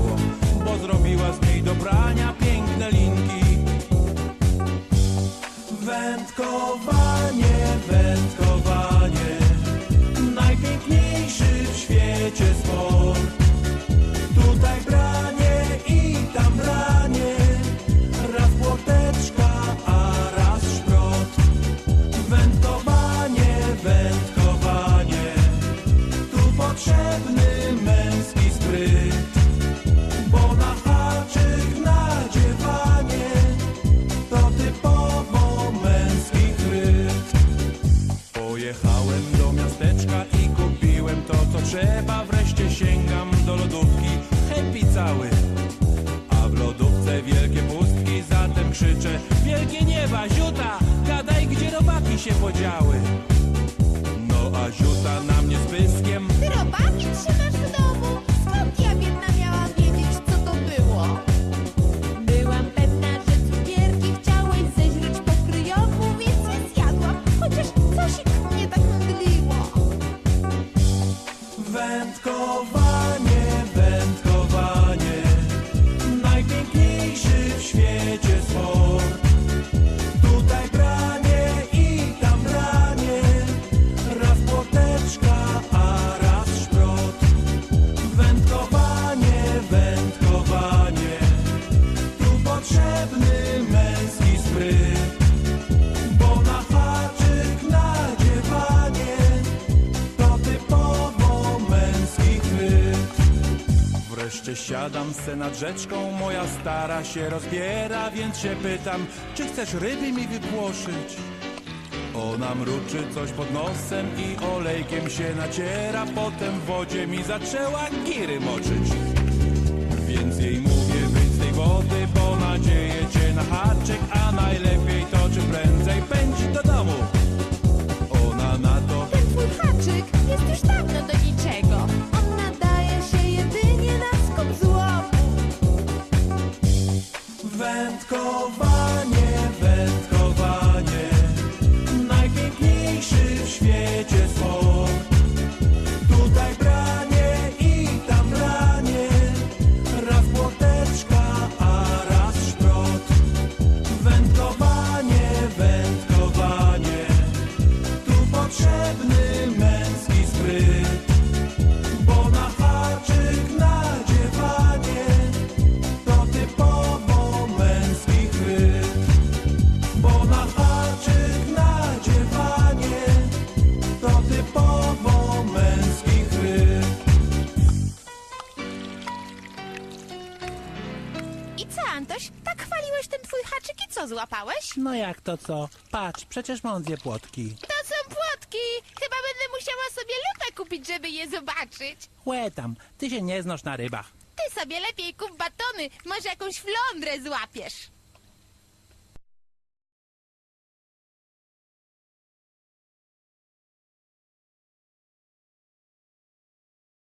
Tchau. Wielkie nieba, ziuta, gadaj, gdzie robaki się podziały. No a ziuta na mnie z pyskiem Ty robaki trzymasz w domu? Skąd ja biedna miałam wiedzieć, co to było? Byłam pewna, że cukierki chciałeś zeźreć po kryjomu, więc je zjadłam, chociaż coś mnie tak mdliło. Wędkowanie, Wreszcie siadam se nad rzeczką, moja stara się rozbiera, więc się pytam, czy chcesz ryby mi wypłoszyć? Ona mruczy coś pod nosem i olejkiem się naciera, potem w wodzie mi zaczęła giry moczyć. Więc jej mówię, Wędkowanie, wędkowanie, najpiękniejszy w świecie sport. Tutaj branie i tam branie, raz płoteczka, a raz szprot. Wędkowanie, wędkowanie, tu potrzebny męski spryt, co złapałeś? No jak to co? Patrz, przecież mam dwie płotki. To są płotki! Chyba będę musiała sobie lupę kupić, żeby je zobaczyć. Łe tam, ty się nie znasz na rybach. Ty sobie lepiej kup batony, może jakąś flądrę złapiesz.